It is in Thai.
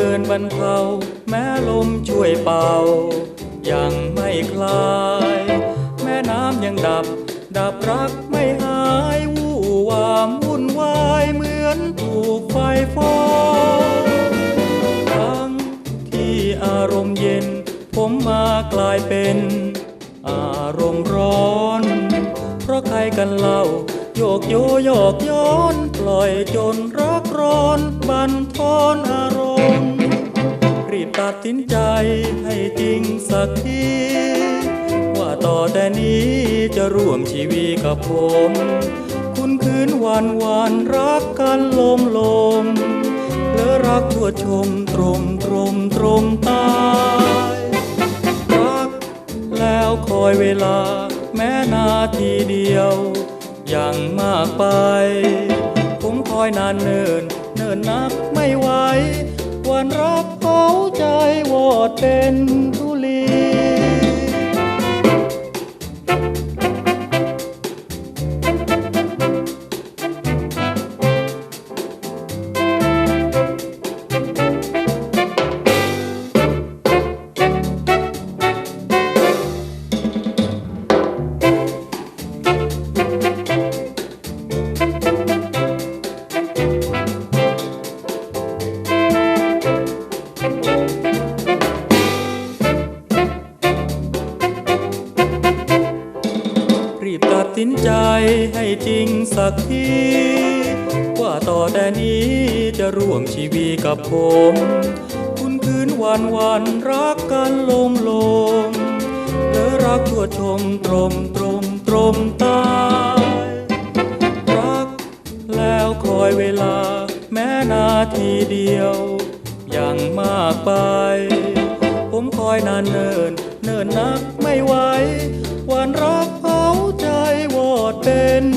เกินบรรเทาแม้ลมช่วยเป่า ยังไม่คลาย แม่น้ำยังดับ ดับรักไม่หายวู่วามวุ่นวายเหมือนถูกไฟฟ้อาทั้งที่อารมณ์เย็น ผมมากลายเป็น อารมณ์ร้อน เพราะใครกันเล่าโยกโยโยกย้อน ปล่อยจนรักร้อน บันทอนอารมณ์ รีบตัดสินใจให้จริงสักที ว่าต่อแต่นี้จะร่วมชีวิตกับผม คุณคืนวันวันรักกันลมลมเพลอรักทั่วชมตรงตรงตรงตายรักแล้วคอยเวลาแม้นาทีเดียว ยังมากไป ผมคอยนานเนินเนินนักไม่ไหว วนรักเขาใจวอดเป็นทุลี สินใจให้จริงสักที ว่าต่อแต่นี้จะร่วมชีวิตกับผม คุณคืนวันวันรักกันลมลมเพลอรักทั่วชมตรมตรมตรมตายรักแล้วคอยเวลาแม้นาทีเดียว ยังมากไป ผมคอยนานเนิน เนินนักไม่ไหววันรัก เผาใจวอดเป็นทุลี